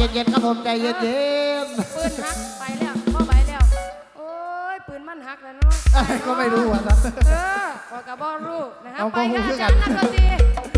จเย็นๆครับผมใจเย็นๆปืนหักไปแล้วก็ไปแล้ว โอ้ยปืนมันหักแล้วเนาะก็ไม่รู้อะครับ เออกระบอกรู้นะฮะไปกันมรู้ค่ะอาจารย์นักดนตรี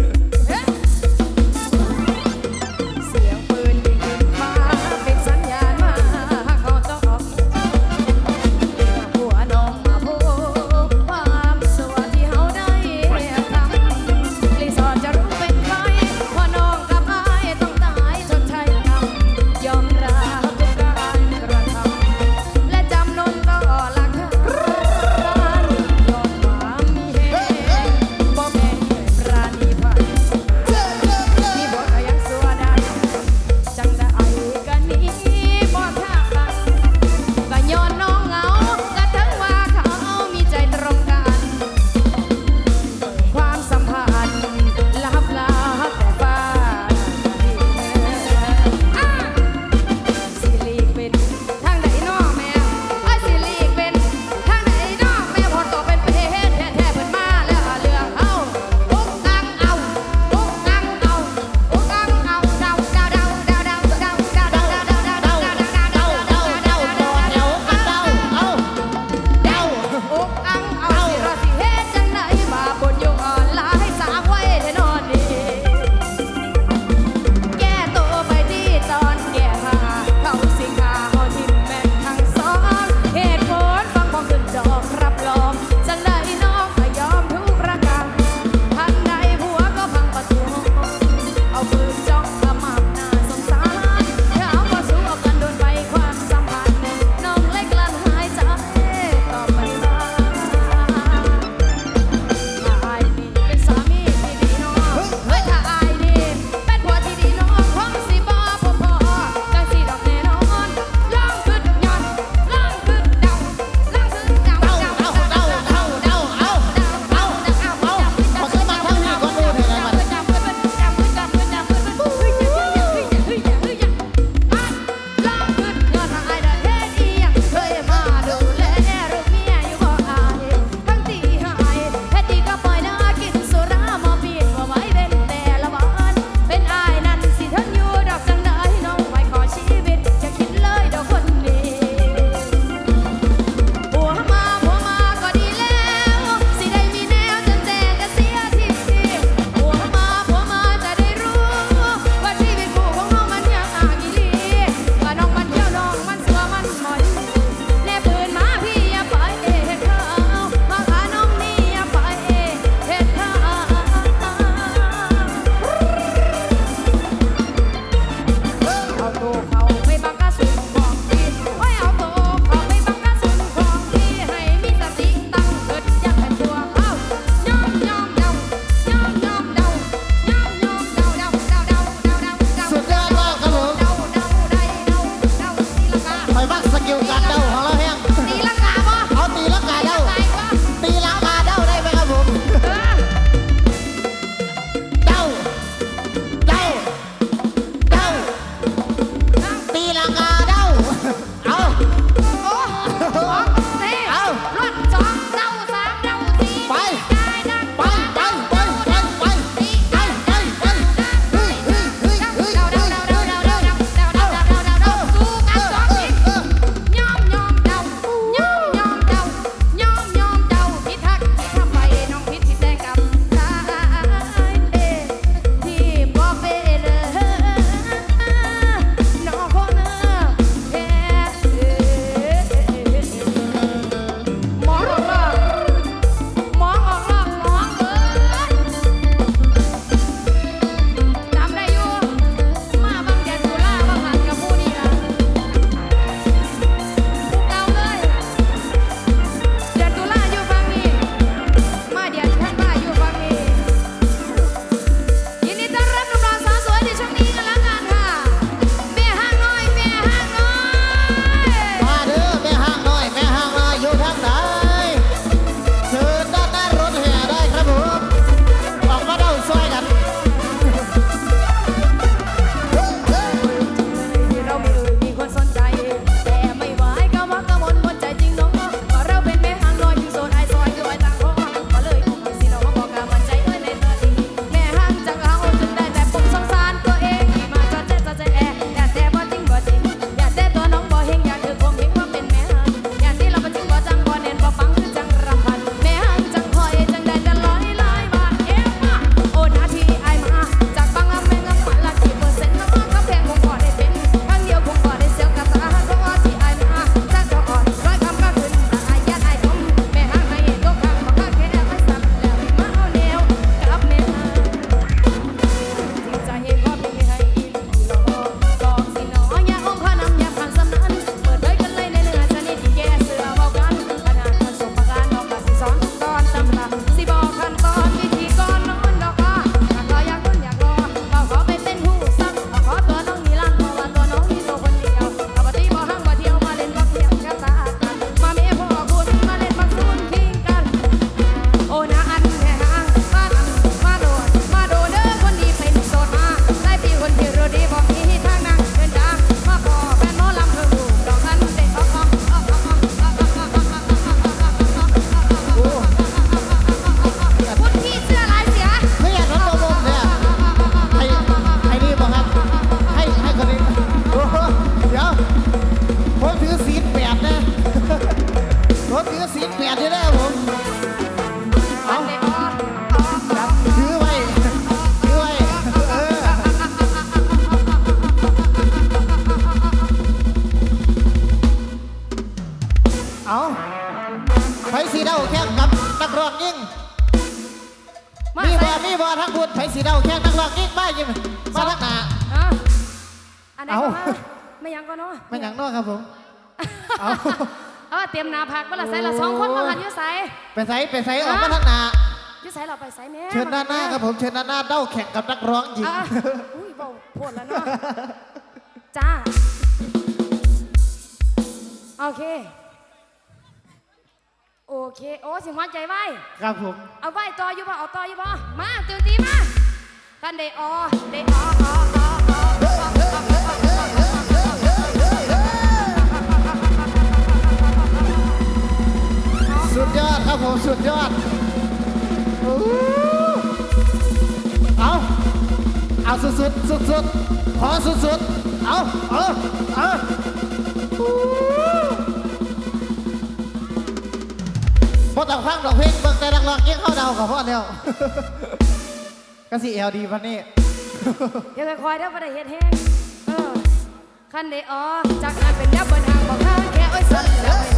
ไหนเอาก็มาไม่ยังก็เนาะไม่หยังเนอกครับผม เอา เออเตรียมหนาผักเวลาใส่ละสองคนมาหันอยุ่ใส่ไปใส่ไปใส่ออกมาทักหนาอยุ่ใส่เราไปใส่แม่เชิญด้านหน้าครับผมเชิญด้านหน้าเด้าแข่งกับนักร้องหญิง อะอุ้ยเบาโพดแล้วเนาะจ้าโอเค โอเค โอ้สิหัวใจไว้ ครับผม เอาไว้ต่ออยู่บ่เอาต่ออยู่บ่มาติวตีมากันเดออเดออออออ ครับผมสุดยอดเอาเอาสุดสุดสุดสุดๆขอสุดสุดเอาเอาเอาพอต้องฟังดอกเพลงเบิ่งแต่นักร้องเก่งเข้าเดากับพ่อแล้วก็สิเอลดีวันนี้เดี๋ยวคอยเด้อบ่ได้เฮ็ดแห้งเออคันเดออจากนั้นเป็นยับเบิ้นหางบอกทางแค่อ้อยสั่นแล้วไม่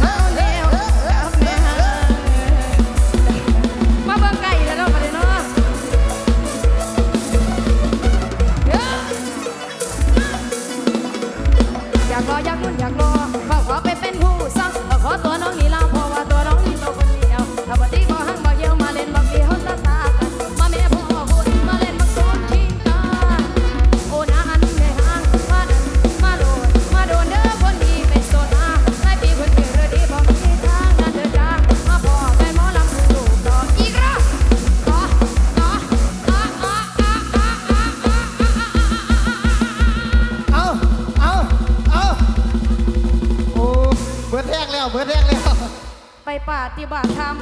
เฮาแล้ว ฏิบัติธรรม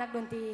นักดนตรี